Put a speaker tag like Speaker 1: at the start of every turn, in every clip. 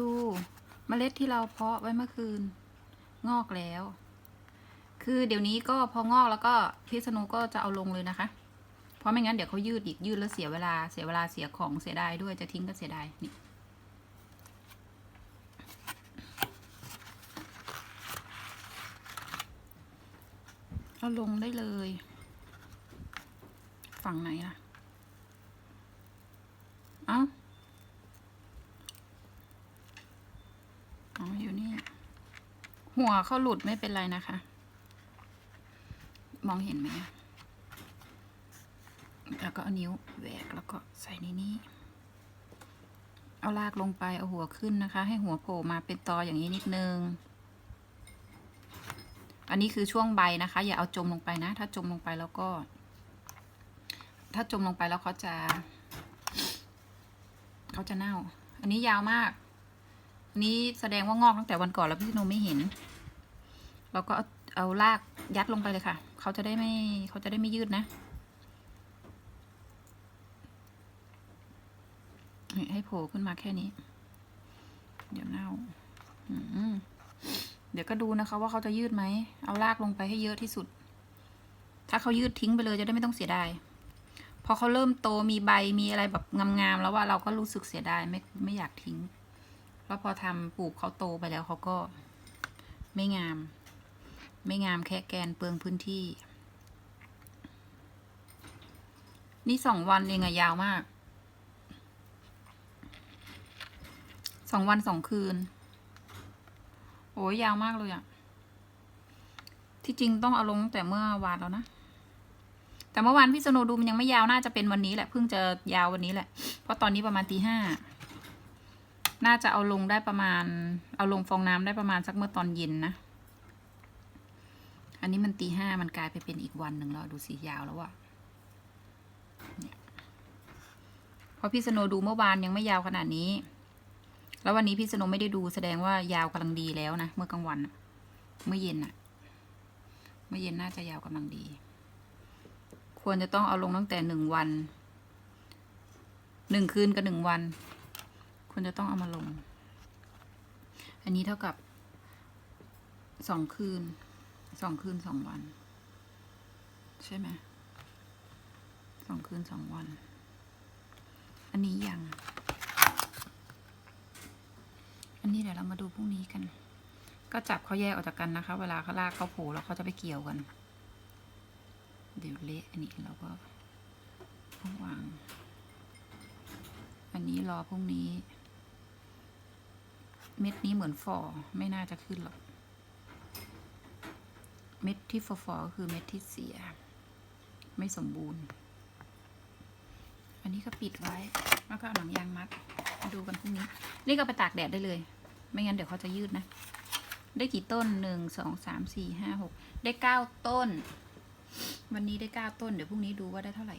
Speaker 1: ดูเมล็ดที่เราเพาะไว้เมื่อคืน งอกแล้ว คือเดี๋ยวนี้ก็พองอกแล้วก็พิษณุก็จะเอาลงเลยนะคะ เพราะไม่งั้นเดี๋ยวเขายืดอีกยืดแล้วเสียเวลาเสียเวลาเสียของเสียดายด้วยจะทิ้งก็เสียดายนี่เอาลงได้เลย ฝั่งไหนล่ะ เอ้า อ๋อ อยู่นี่ หัวเขาหลุดไม่เป็นไรนะคะ มองเห็นไหมอะแล้วก็เอานิ้วแหวกแล้วก็ใส่ในนี้ เอาลากลงไปเอาหัวขึ้นนะคะ ให้หัวโผล่มาเป็นตออย่างนี้นิดนึง อันนี้คือช่วงใบนะคะ อย่าเอาจมลงไปนะ ถ้าจมลงไปแล้วก็ ถ้าจมลงไปแล้วเขาจะ เขาจะเน่า อันนี้ยาวมาก นี้แสดงว่างอกตั้งแต่วันก่อนแล้วพี่โนไม่เห็น เราก็เอาเอาลากยัดลงไปเลยค่ะ เขาจะได้ไม่เขาจะได้ไม่ยืดนะ ให้โผล่ขึ้นมาแค่นี้ เดี๋ยวเน่าเดี๋ยวก็ดูนะคะ ว่าเขาจะยืดไหม เอาลากลงไปให้เยอะที่สุด ถ้าเขายืดทิ้งไปเลยจะได้ไม่ต้องเสียดาย พอเขาเริ่มโตมีใบมีอะไรแบบงามๆแล้วว่าเราก็รู้สึกเสียดายไม่ไม่อยากทิ้ง พอทำปลูกเขาโตไปแล้วเขาก็ไม่งาม ไม่งามแค่แกนเปลืองพื้นที่ นี่สองวันเองอะยาวมากสองวันสองคืน โอ้ยยาวมากเลยอะที่จริงต้องเอาลงแต่เมื่อวานแล้วนะ แต่เมื่อวานพี่สโนว์ดูมันยังไม่ยาวน่าจะเป็นวันนี้แหละเพิ่งจะยาววันนี้แหละ เพราะตอนนี้ประมาณตีห้า น่าจะเอาลงได้ประมาณ เอาลงฟองน้ำได้ประมาณสักเมื่อตอนเย็นนะ อันนี้มันตีห้ามันกลายไปเป็นอีกวันหนึ่งแล้วดูสียาวแล้วอะเพราะพี่สโนดูเมื่อวานยังไม่ยาวขนาดนี้ แล้ววันนี้พี่สโนไม่ได้ดูแสดงว่ายาวกำลังดีแล้วนะเมื่อกลางวันเมื่อเย็นอะเมื่อเย็นน่าจะยาวกำลังดี ควรจะต้องเอาลงตั้งแต่หนึ่งวันหนึ่งคืนกับหนึ่งวัน ควรจะต้องเอามาลง อันนี้เท่ากับสองคืนสองคืนสองวัน ใช่ไหมสองคืนสองวัน อันนี้ยัง อันนี้เดี๋ยวเรามาดูพรุ่งนี้กัน ก็จับเขาแยกออกจากกันนะคะ เวลาเขาลากเขาโผล่แล้วเขาจะไปเกี่ยวกัน เดี๋ยวเละอันนี้เราก็ต้องวาง อันนี้รอพรุ่งนี้ เม็ดนี้เหมือนฟอไม่น่าจะขึ้นหรอก เม็ดที่ฟอฟอก็คือเม็ดที่เสีย ไม่สมบูรณ์ อันนี้ก็ปิดไว้ แล้วก็เอาหนังยางมัดมาดูกันพรุ่งนี้ นี่ก็ไปตากแดดได้เลย ไม่งั้นเดี๋ยวเขาจะยืดนะ ได้กี่ต้นหนึ่งสองสามสี่ห้าหกได้เก้าต้น วันนี้ได้เก้าต้น เดี๋ยวพรุ่งนี้ดูว่าได้เท่าไหร่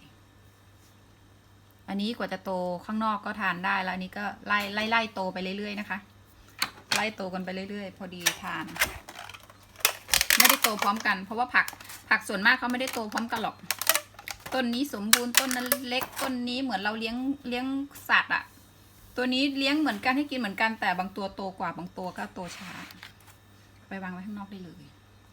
Speaker 1: อันนี้กว่าจะโตข้างนอกก็ทานได้แล้วอันนี้ก็ไล่ไล่ไล่โตไปเรื่อยๆนะคะ ไล่โตกันไปเรื่อยๆ พอดีทาน ไม่ได้โตพร้อมกัน เพราะว่าผักผักส่วนมากเขาไม่ได้โตพร้อมกันหรอก ต้นนี้สมบูรณ์ต้นนั้นเล็กต้นนี้เหมือนเราเลี้ยงเลี้ยงสัตว์อะตัวนี้เลี้ยงเหมือนกันให้กินเหมือนกันแต่บางตัวโตกว่าบางตัวก็โตช้า ไปวางไว้ข้างนอกได้เลย